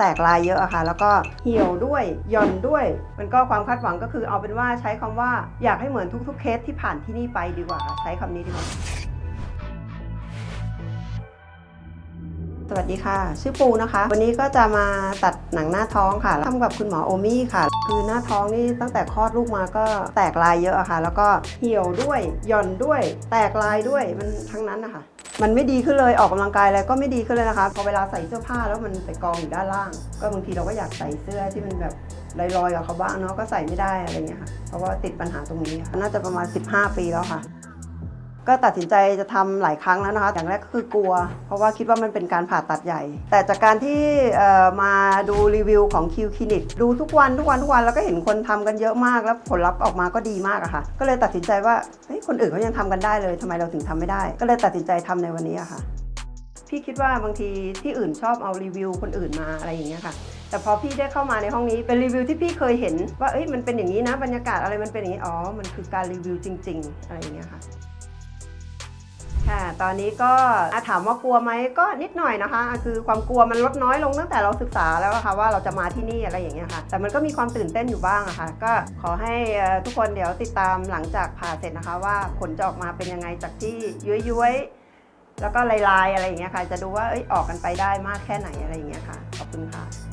แตกลายเยอะอะค่ะ แล้วก็เหี่ยวด้วยหย่อนด้วย มันก็ความคาดหวังก็คือเอาเป็นว่าใช้คำว่าอยากให้เหมือนทุกๆ เคสที่ผ่านที่นี่ไปดีกว่าค่ะใช้คำนี้ดีกว่าสวัสดีค่ะ ชื่อปูนะคะ วันนี้ก็จะมาตัดหนังหน้าท้องค่ะทำกับคุณหมอโอมี่ค่ะ คือหน้าท้องนี่ตั้งแต่คลอดลูกมาก็แตกลายเยอะอะค่ะ แล้วก็เหี่ยวด้วยหย่อนด้วย แตกลายด้วยมันทั้งนั้นนะคะ มันไม่ดีขึ้นเลยออกกำลังกายอะไรก็ไม่ดีขึ้นเลยนะคะ พอเวลาใส่เสื้อผ้าแล้วมันไปกองอยู่ด้านล่าง ก็บางทีเราก็อยากใส่เสื้อที่มันแบบลอยๆกับเขาบ้างเนาะก็ใส่ไม่ได้อะไรเงี้ยค่ะเพราะว่าติดปัญหาตรงนี้ค่ะน่าจะประมาณ 15 ปีแล้วค่ะ ก็ตัดสินใจจะทำหลายครั้งแล้วนะคะ อย่างแรกก็คือกลัว เพราะว่าคิดว่ามันเป็นการผ่าตัดใหญ่ แต่จากการที่มาดูรีวิวของคิวคลินิกดูทุกวันทุกวันทุกวันแล้วก็เห็นคนทำกันเยอะมากแล้วผลลัพธ์ออกมาก็ดีมากอะค่ะ ก็เลยตัดสินใจว่าเฮ้ยคนอื่นเขายังทำกันได้เลยทำไมเราถึงทำไม่ได้ ก็เลยตัดสินใจทำในวันนี้อะค่ะพี่คิดว่าบางทีที่อื่นชอบเอารีวิวคนอื่นมาอะไรอย่างเงี้ยค่ะ แต่พอพี่ได้เข้ามาในห้องนี้เป็นรีวิวที่พี่เคยเห็น ว่าเอ้ยมันเป็นอย่างนี้นะบรรยากาศอะไรมันเป็นอย่างนี้อ๋อมันคือการรีวิวจริง ๆ อะไรอย่างเงี้ยคะค่ะ ตอนนี้ก็ถามว่ากลัวไหมก็นิดหน่อยนะคะ คือความกลัวมันลดน้อยลงตั้งแต่เราศึกษาแล้วะค่ะว่าเราจะมาที่นี่อะไรอย่างเงี้ยค่ะ แต่มันก็มีความตื่นเต้นอยู่บ้างอะค่ะ ก็ขอให้ทุกคนเดี๋ยวติดตามหลังจากผ่าเสร็จนะคะ ว่าผลจะออกมาเป็นยังไงจากที่ย้วยๆแล้วก็ลายๆอะไรอย่างเงี้ยค่ะ จะดูว่าเอ้ยออกกันไปได้มากแค่ไหนอะไรอย่างเงี้ยค่ะขอบคุณค่ะ